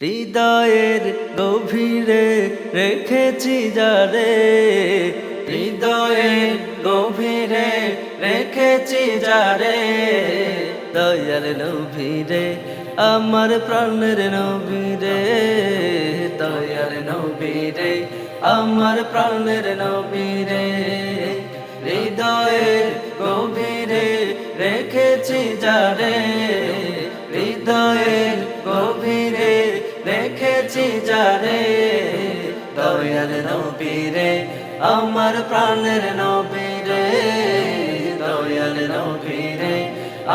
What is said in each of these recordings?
হৃদয়ের গভীরে রেখেছি যারে হৃদয়ের গভীরে রেখেছি যারে দয়াল নবীরে, আমার প্রাণের নবীরে। দয়াল নবীরে, আমার প্রাণের নবীরে। হৃদয়ের গভীরে রেখেছি যারে হৃদয়ের গভীরে যারে দয়াল নবীরে, আমার প্রাণের নবীরে দয়াল নবীরে,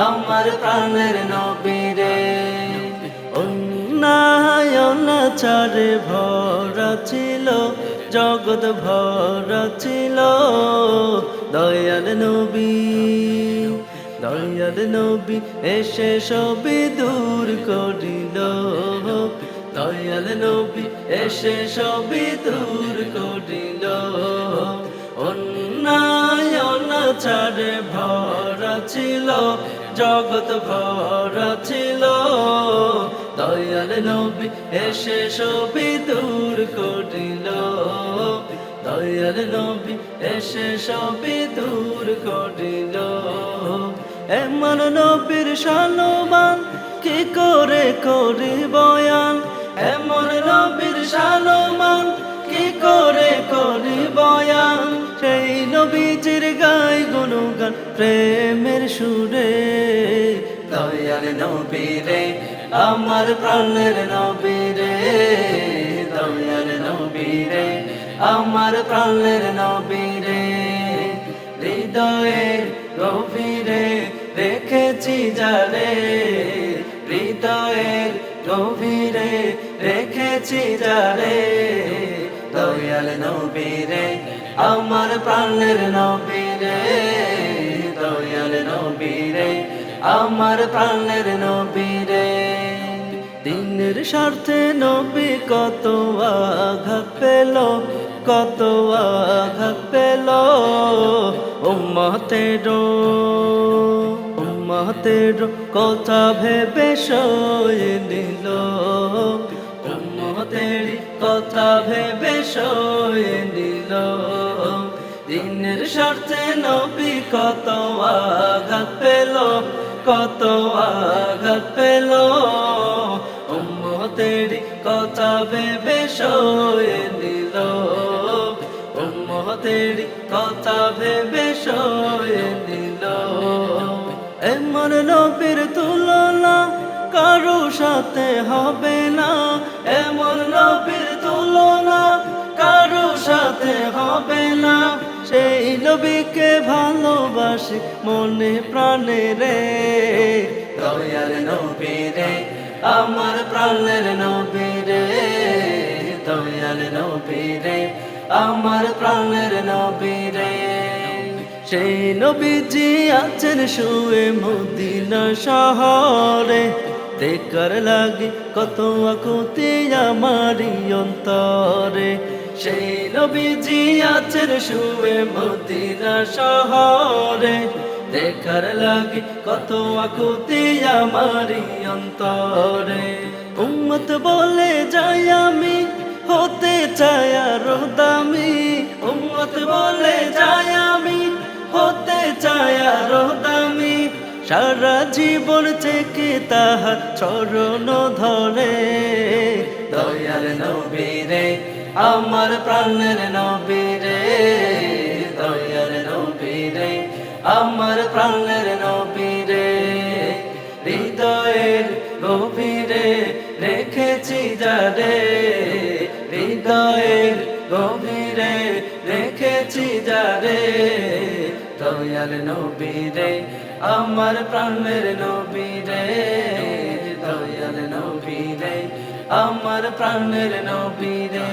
আমার প্রাণের নবীরে। অন্যায়ন চারে ভরা ছিল, জগৎ ভরা ছিল দয়াল নবী দয়াল নবী এসে সবে দূর করিল। দয়াল নবী, এসে সবে দূর করিল। অন্যায়ন চারে ভরা ছিল, জগৎ ভরা ছিল। দয়াল নবী, এসে সবে দূর করিল। দয়াল নবী, এসে সবে দূর করিল। এমন নবীর সালমান কি করে করি বয়ান? এমন নবীর সালমান কি করে করি বয়ান? সেই নবীজির গাই গুণগান, প্রেমের সুরে। দয়াল নবীরে, আমার প্রাণের নবীরে। দয়াল নবীরে, আমার প্রাণের নবীরে। হৃদয়ের গভীরে রেখেছি যারে হৃদয়ের গভীরে রেখেছি যারে দয়াল নবীরে, আমার প্রাণের নবীরে। দয়াল নবীরে, আমার প্রাণের নবীরে। দিনের স্বার্থে নবী কত আঘাত পেল, কত আঘাত পেল। উম্মতের উম্মতের কথা ভেবে সয়ে নিল। উম্মতের কথা ভেবে সয়ে নিল। দিনের স্বার্থে নবী কত আঘাত পেল, কত আঘাত পেল। উম্মতের কথা ভেবে সয়ে নিল। উম্মতের কথা ভেবে সয়ে নিল। এমন নবীর তুলনা কারও সাথে হবে না। এমন নবীর তুলনা কারও সাথে হবে না। সেই নবীকে ভালোবাসি মনে প্রাণে রে। দয়াল নবী রে, আমার প্রাণের নবী রে। দয়াল নবী রে, আমার প্রাণের নবী রে। সেই নবীজি আছেন শুয়ে মদিনা শহরে। দেখার লাগে কত আকুতি আমারি অন্তরে। সেই নবীজি আছেন শুয়ে মদিনা শহরে। দেখার লাগে কত আকুতি আমারি অন্তরে। উম্মত বলে যাই আমি, হতে চাই আরও দামি। উম্মত বলে যাই আমি সারা জীবন থেকে তাহার চরণ ধরে। দয়াল নবীরে, আমার প্রাণের নবীরে, দয়াল নবীরে, আমার প্রাণের নবীরে। হৃদয়ের গভীরে রেখেছি যারে হৃদয়ের গভীরে রেখেছি যারে দয়াল নবীরে আমার প্রাণের নবীরে দয়াল নবীরে আমার প্রাণের নবীরে